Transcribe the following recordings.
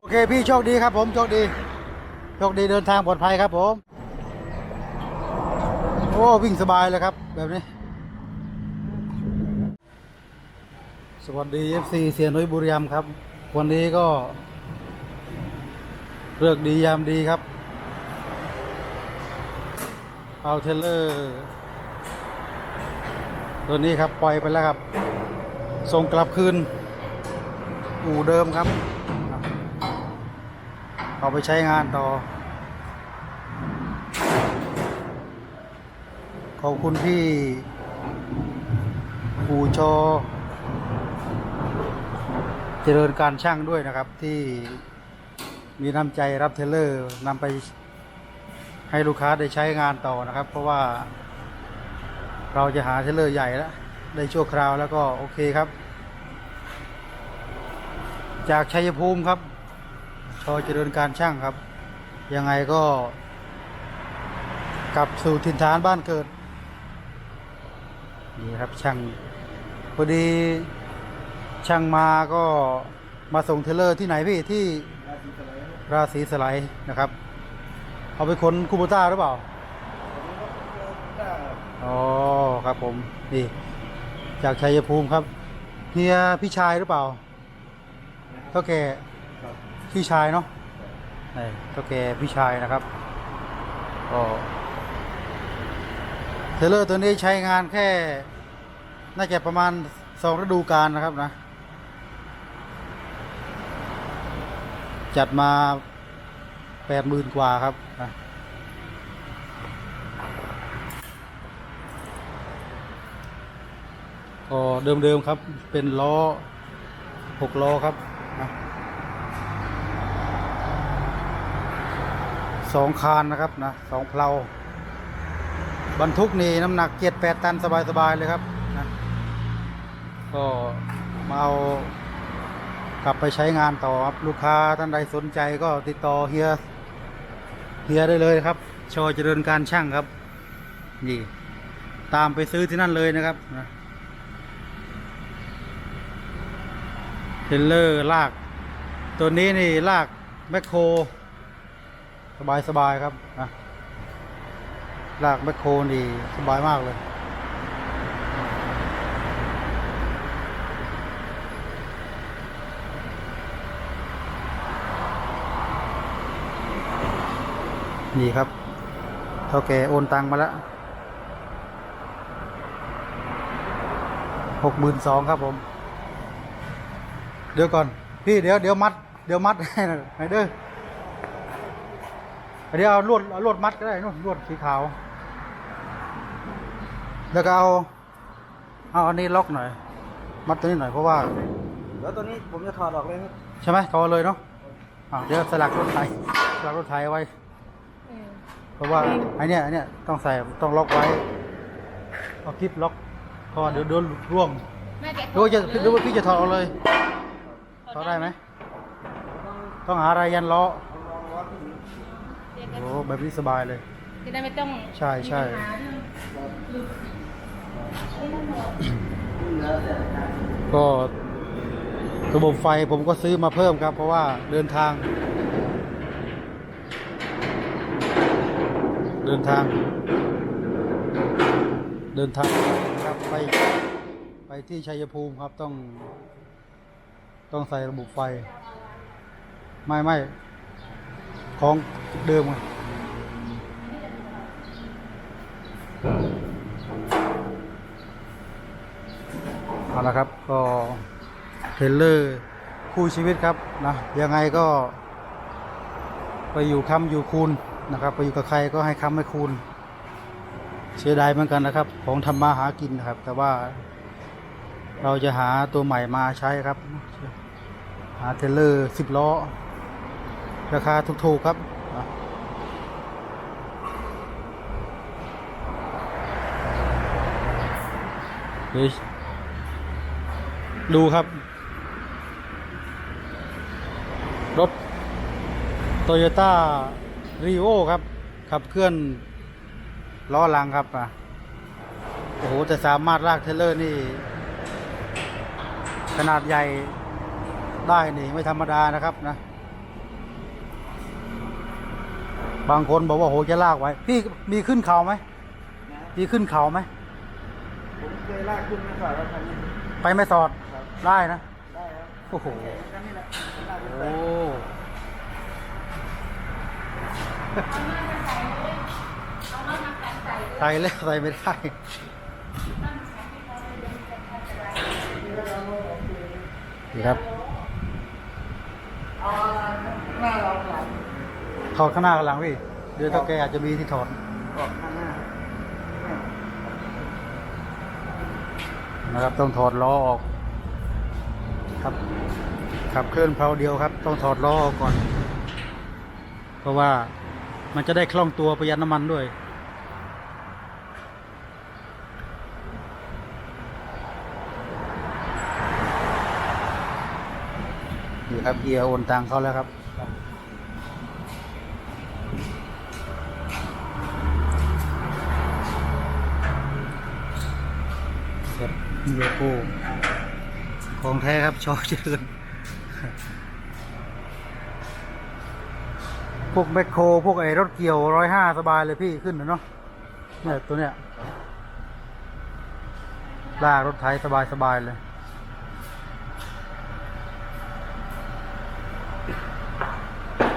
โอเคพี่โชคดีครับผมโชคดีโชคดีเดินทางปลอดภัยครับผม โอ้วิ่งสบายเลยครับ แบบนี้ สวัสดี FC เสียนุ้ยบุรีรัมครับ วันนี้ก็เลือกดียามดีครับ เอาเทเลอร์ ตัวนี้ครับปล่อยไปแล้วครับ ส่งกลับคืน อู่เดิมครับ เอาไปใช้งานต่อ ขอบคุณพี่อู่ชอ เจริญการช่างด้วยนะครับที่มีน้ำใจรับเทเลอร์นำไปให้ลูกค้าได้ใช้งานต่อนะครับ เพราะว่าเราจะหาเทเลอร์ใหญ่แล้ว ได้ชั่วคราวแล้วก็โอเคครับ จากชัยภูมิครับ ชอเจริญการช่างครับ ยังไงก็ กลับสู่ถิ่นฐานบ้านเกิด นี่ครับช่างพอดีช่างมาก็มาส่งเทเลอร์ที่ไหนพี่ที่ราศีสไลด์นะครับ เอาไปขนคูโบต้าหรือเปล่าอ๋อครับผมนี่จากชัยภูมิครับเฮียพี่ชายหรือเปล่าเท่าแก่ พี่ชายเนาะนี่เท่าแก่พี่ชายนะครับก็เทเลอร์ตัวนี้ใช้งานแค่ น่าจะประมาณสองฤดูกาลนะครับนะ จัดมาแปดหมื่นกว่าครับนะก็เดิมๆครับเป็นล้อหกล้อครับนะ สองคานนะครับนะสองเพลาบรรทุกนี่น้ำหนักเจ็ดแปดตันสบายๆเลยครับนะก็มาเอากลับไปใช้งานต่อครับลูกค้าท่านใดสนใจก็ติดต่อเฮียเฮียได้เลยครับชอเจริญการช่างครับ นี่ ตามไปซื้อที่นั่นเลยนะครับนะเทเลอร์ลาก ตัวนี้นี่ลากแมคโคร สบายสบายครับนะลากแมคโครนี่สบายมากเลย นี่ครับเท่าแกโอนตังมาแล้วหกหมื่นสองครับผม เดี๋ยวก่อน พี่เดี๋ยวเดี๋ยวมัด เดี๋ยวมัดให้หน่อยเด้อ เดี๋ยวเอาลวดเอาลวดมัดก็ได้นู่นลวดสีขาว แล้วก็เอาเอาอันนี้ล็อกหน่อย มัดตัวนี้หน่อยเพราะว่าเดี๋ยวตัวนี้ผมจะถอดออกเลยครับใช่ไหมทอเลยเนาะอะเดี๋ยวสลักรถไถสลักรถไถเอาไว้ เพราะว่าไอเนี้ยไอเนี้ยต้องใส่ต้องล็อกไว้ เอาคลิปล็อกพอเดี๋ยวโดนร่วงแม่แกะหรือว่าจะหรือว่าพี่จะถอดเอาเลยถอดได้ไหมต้องหาอะไรยันล้อลองวัดที่ โอ้แบบนี้สบายเลย จะได้ไม่ต้องใช่ใช่ มีปัญหาเรื่องก็ระบบไฟผมก็ซื้อมาเพิ่มครับ เพราะว่าเดินทาง เดินทาง เดินทางครับไปไปที่ชัยภูมิครับต้อง ต้องใส่ระบบไฟ ไม่ไม่ ของเดิมไงเอาละครับก็เทรลเลอร์คู่ชีวิตครับนะยังไงก็ ไปอยู่คำอยู่คูณนะครับ ไปอยู่กับใครก็ให้คำให้คูณเสียดายเหมือนกันนะครับ ของทำมาหากินนะครับ แต่ว่า เราจะหาตัวใหม่มาใช้ครับ หาเทรลเลอร์สิบล้อ ราคาถูกๆครับอะเฮ้ยดูครับ รถโตโยต้ารีโอครับ ขับเคลื่อนล้อลังครับอะโอ้โหแต่สามารถลากเทรลเลอร์นี่ ขนาดใหญ่ได้นี่ ไม่ธรรมดานะครับนะ บางคนบอกว่าโหจะลากไว้ พี่มีขึ้นเขาไหมนะมีขึ้นเขาไหม ผมเคยลากขึ้นมาก่อนแล้วคันนี้ไปไม่สอดครับได้นะ ได้ครับโอ้โห คันนี้แหละลากขึ้นไปโอ้เอารถมาขันใส่ใส่แล้วใส่ไม่ได้นี่ครับ เอาหน้าเราหลัง ถอดข้างหน้ากับหลังพี่ เดี๋ยวถ้าแกอาจจะมีที่ถอดออกข้างหน้านะครับ ต้องถอดล้อออก ครับขับเคลื่อนเพลาเดียวครับ ต้องถอดล้อออกก่อน เพราะว่ามันจะได้คล่องตัวประหยัดน้ำมันด้วย นี่ครับเกียร์โอนตังเขาแล้วครับ ครับโลโก้ของแท้ครับชอเจริญพวกแมคโครพวกไอ้รถเกี่ยวร้อยห้าสบายเลยพี่ขึ้นนะเนาะเนี่ยตัวเนี้ยลากรถไถสบายสบายเลย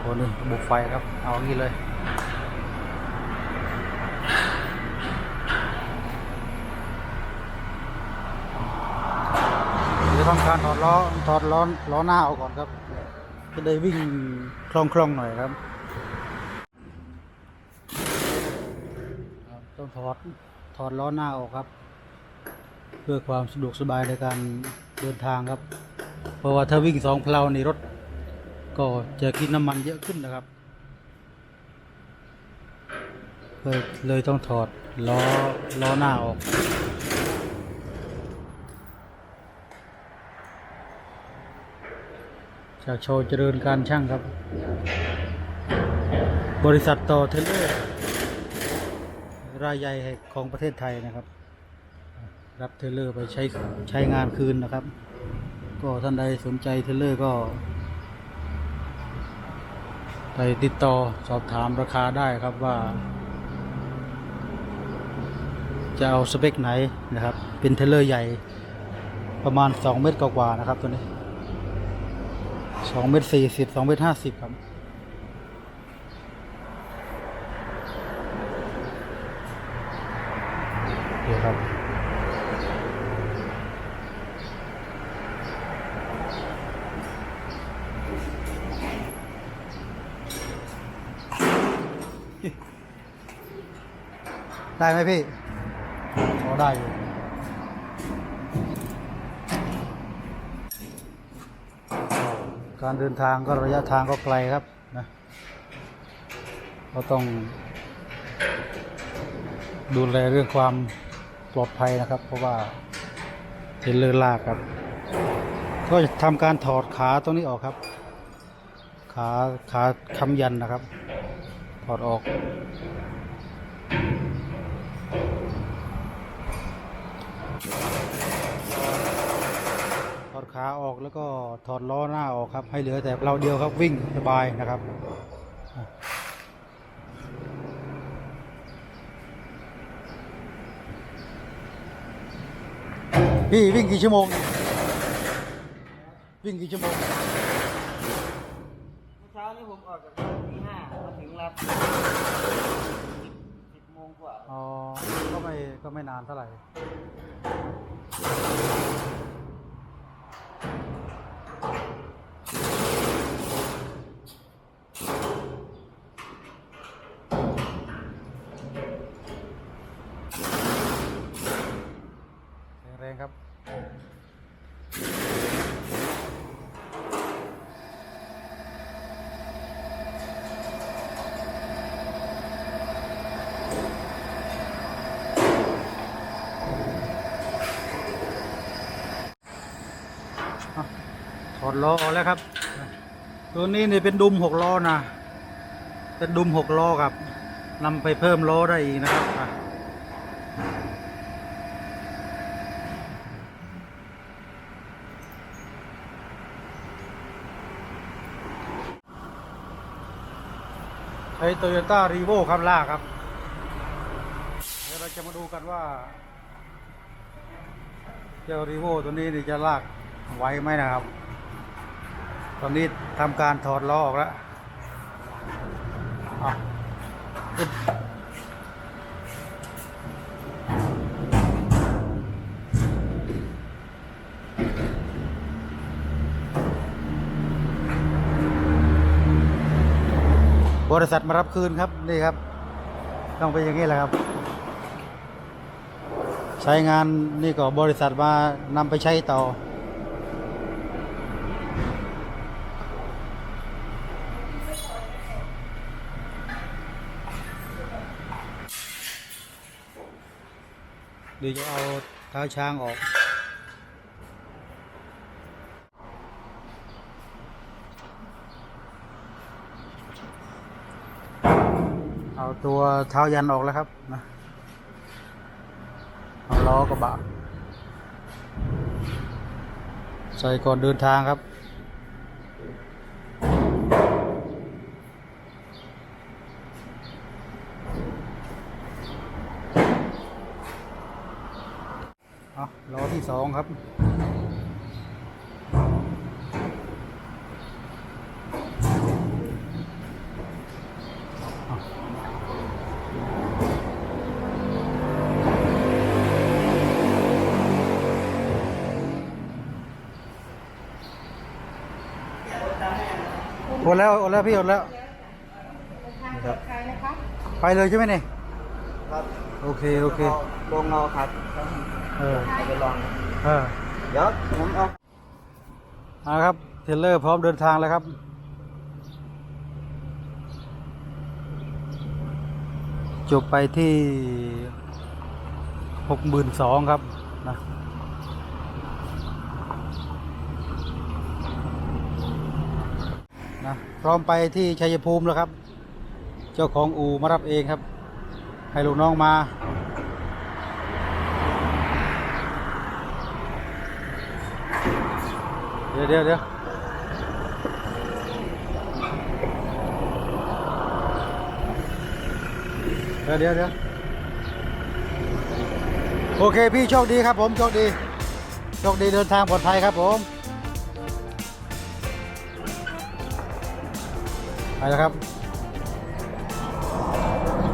โอ้นี่ระบบไฟครับ เอางี้เลย เดี๋ยวทำ การถอดล้อถอดล้อล้อหน้าออกก่อนครับ จะได้วิ่งคล่องคล่องๆหน่อยครับ ต้องถอดถอดล้อหน้าออกครับ เพื่อความสะดวกสบายในการเดินทางครับ เพราะว่าถ้าวิ่งสองเพลาในรถ ก็จะกินน้ำมันเยอะขึ้นนะครับเลยเลยต้องถอดล้อล้อหน้าออก จากโชว์เจริญการช่างครับ บริษัทต่อเทเลอร์รายใหญ่ของประเทศไทยนะครับ รับเทเลอร์ไปใช้ใช้งานคืนนะครับ ก็ท่านใดสนใจเทเลอร์ก็ ไปติดต่อสอบถามราคาได้ครับว่า จะเอาสเปคไหนนะครับ เป็นเทเลอร์ใหญ่ประมาณ 2 เมตรกว่าๆนะครับตัวนี้ สองเมตรสี่สิบสองเมตรห้าสิบครับ เดี๋ยวครับ ได้ไหมพี่พอได้อยู่ การเดินทางก็ระยะทางก็ไกลครับนะเราต้อง ดูแลเรื่องความปลอดภัยนะครับ เพราะว่าเทรลเลือลากครับ ก็จะทำการถอดขาตรงนี้ออกครับ ขาขาค้ำยันนะครับ ถอดออก ถอด ขาออกแล้วก็ถอดล้อหน้าออกครับ ให้เหลือแต่เราเดียวครับวิ่งสบายนะครับอะพี่วิ่งกี่ชั่วโมง วิ่งกี่ชั่วโมงเมื่อเช้านี้ผมออกจากบ้านตีห้ามาถึงรับสิบโมงกว่า อ๋อ ก็ไม่ก็ไม่นานเท่าไหร่ แข็งแรงครับ อะ ถอดล้อออกแล้วครับ ตัวนี้เนี่ยเป็นดุมหกล้อนะ เป็นดุมหกล้อครับนำไปเพิ่มล้อได้อีกนะครับ ไอโตโยต้ารีโวครับลากครับ เดี๋ยวเราจะมาดูกันว่า เจ้ารีโวตัวนี้นี่จะลากไหวไหมนะครับ ตอนนี้ทำการถอดล้อออกแล้วอะ บริษัทมารับคืนครับนี่ครับ ต้องเป็นอย่างนี้แหละครับ ใช้งานนี่ก็บริษัทมานำไปใช้ต่อเดี๋ยวจะเอาเท้าช้างออก เอาตัวเท้ายันออกแล้วครับนะเอาล้อกระบะ ใส่ก่อนเดินทางครับ เอาล้อที่สองครับ โอนแล้วโอนแล้วพี่โอนแล้วทางปลอดภัยนะคะไปเลยใช่ไหมเนี่ยครับโอเคโอเคลงเอาครับเออเอาไปลองเออเดี๋ยวผมเอาเอาละครับเทรลเลอร์พร้อมเดินทางแล้วครับจบไปที่หกหมื่นสองครับนะนะ พร้อมไปที่ชัยภูมิแล้วครับ เจ้าของอู่มารับเองครับ ให้ลูกน้องมาเดี๋ยวเดี๋ยวเดี๋ยวเดี๋ยวเดี๋ยวเดี๋ยวโอเคพี่โชคดีครับผมโชคดีโชคดีเดินทางปลอดภัยครับผม ไปแล้วครับ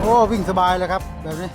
โอ้ วิ่งสบายเลยครับ แบบนี้